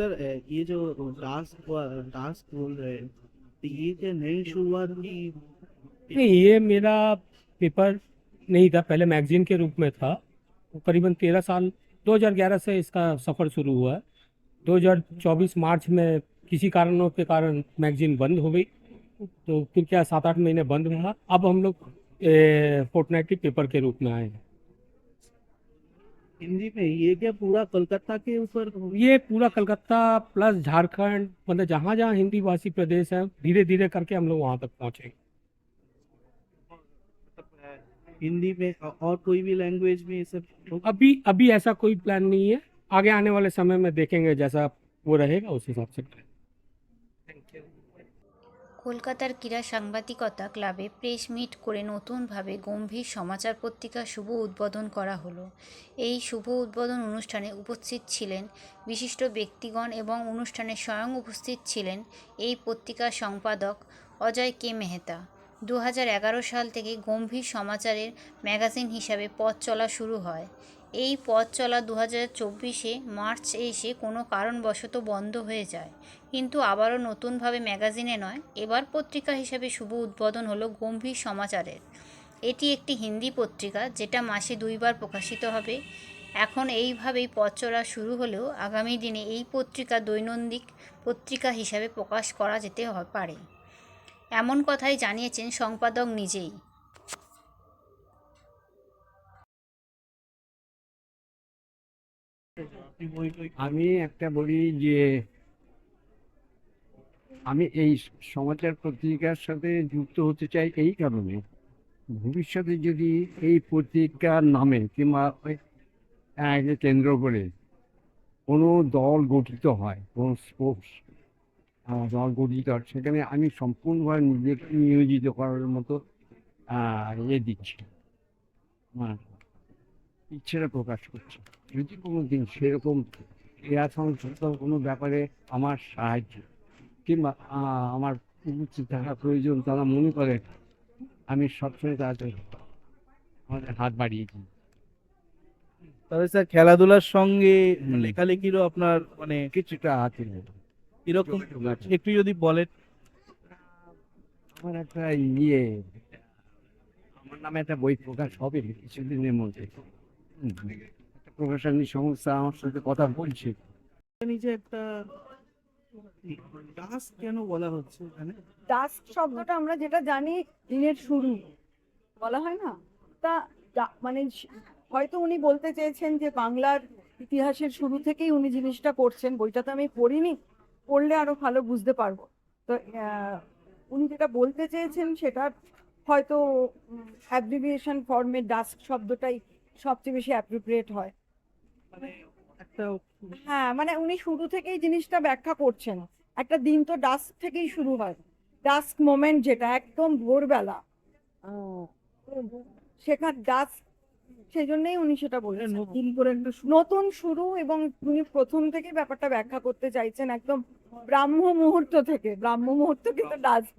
Sir ये जो हुआ टास्क बोल रहे तो ये क्या नई शुरुआत की नहीं, ये मेरा पेपर नहीं था, पहले मैगजीन के रूप में था। करीबन तेरह साल 2011 से इसका सफ़र शुरू हुआ। है 2024 मार्च में किसी कारणों के कारण मैगजीन बंद हो गई तो फिर क्या सात आठ महीने बंद रहा? अब हम लोग फोर्टनाइटली पेपर के रूप में आए हैं। हिंदी में ये क्या पूरा कोलकाता के ऊपर? ये पूरा कलकत्ता प्लस झारखंड मतलब जहाँ जहाँ हिंदी भाषी प्रदेश है धीरे धीरे करके हम लोग वहाँ तक पहुँचेंगे हिंदी में और कोई भी लैंग्वेज में ये सब? अभी अभी ऐसा कोई प्लान नहीं है। आगे आने वाले समय में देखेंगे जैसा वो रहेगा उस हिसाब से। কলকাতার ক্রীড়া সাংবাদিকতা ক্লাবে প্রেস মিট করে নতুনভাবে গম্ভীর সমাচার পত্রিকা শুভ উদ্বোধন করা হলো। এই শুভ উদ্বোধন অনুষ্ঠানে উপস্থিত ছিলেন বিশিষ্ট ব্যক্তিগণ এবং অনুষ্ঠানে স্বয়ং উপস্থিত ছিলেন এই পত্রিকার সম্পাদক অজয় কে মেহতা। দু সাল থেকে গম্ভীর সমাচারের ম্যাগাজিন হিসাবে পথ চলা শুরু হয়। এই পথ চলা দু চব্বিশে মার্চ এসে কোনো কারণবশত বন্ধ হয়ে যায়। কিন্তু আবারও নতুনভাবে ম্যাগাজিনে নয়, এবার পত্রিকা হিসাবে শুভ উদ্বোধন হলো গম্ভীর সমাচারের। এটি একটি হিন্দি পত্রিকা যেটা মাসে দুইবার প্রকাশিত হবে। এখন এইভাবেই পথ চলা শুরু হলেও আগামী দিনে এই পত্রিকা দৈনন্দিন পত্রিকা হিসাবে প্রকাশ করা যেতে পারে। এমন কথাই জানিয়েছেন সম্পাদক নিজেই। আমি একটা বলি যে, আমি এই সমাচার পত্রিকার সাথে যুক্ত হতে চাই এই কারণে। ভবিষ্যতে যদি এই পত্রিকার নামে কিংবা কেন্দ্র করে কোনো দল গঠিত হয়, কোনো দল গঠিত সেখানে আমি সম্পূর্ণভাবে নিজেকে নিয়োজিত করার মতো ইয়ে দিচ্ছি। আমার ইচ্ছেটা প্রকাশ করছি। যদি কোনো দিন সেরকম ক্রীড়া সংস্থা কোনো ব্যাপারে আমার সাহায্য কিংবা আমার উপস্থিত থাকা প্রয়োজন তারা মনে করে আমি সবসময় তাদের আমাদের হাত বাড়িয়েছি তবে স্যার খেলাধুলার সঙ্গে লেখালেখিরও আপনার মানে কিছুটা হাতে নেই। এরকম একটু যদি বলেন। আমার একটা ইয়ে আমার নামে একটা বই প্রকাশ হবে কিছুদিনের মধ্যে। একটা প্রকাশনী সংস্থা আমার সাথে কথা বলছে। নিচে একটা টাস্ক কেন বলা হচ্ছে এখানে? ডাস্ক শব্দটা আমরা যেটা জানি দিনের শুরু। বলা হয় না? তা মানে হয়তো উনি বলতে চেয়েছেন যে বাংলার ইতিহাসের শুরু থেকেই উনি জিনিসটা করছেন। বইটা তো আমি পড়িনি। পড়লে আরও ভালো বুঝতে পারব। তো উনি যেটা বলতে চেয়েছেন সেটা হয়তো অ্যাব্রিভিয়েশন ফর্মে ডাস্ক শব্দটাই সবচেয়ে বেশি অ্যাপ্রোপ্রিয়েট হয়। মানে হ্যাঁ মানে উনি শুরু থেকেই জিনিসটা ব্যাখ্যা করছেন। একটা দিন তো ডাস্ক থেকেই শুরু হয়। ডাস্ক মোমেন্ট যেটা একদম ভোরবেলা। সেখান ডাস্ক সেই জন্যই উনি সেটা বলেছেন। নতুন করে একটা নতুন শুরু এবং উনি প্রথম থেকে ব্যাপারটা ব্যাখ্যা করতে চাইছেন একদম ব্রাহ্ম মুহূর্ত থেকে। ব্রাহ্ম মুহূর্ত কিন্তু ডাস্ক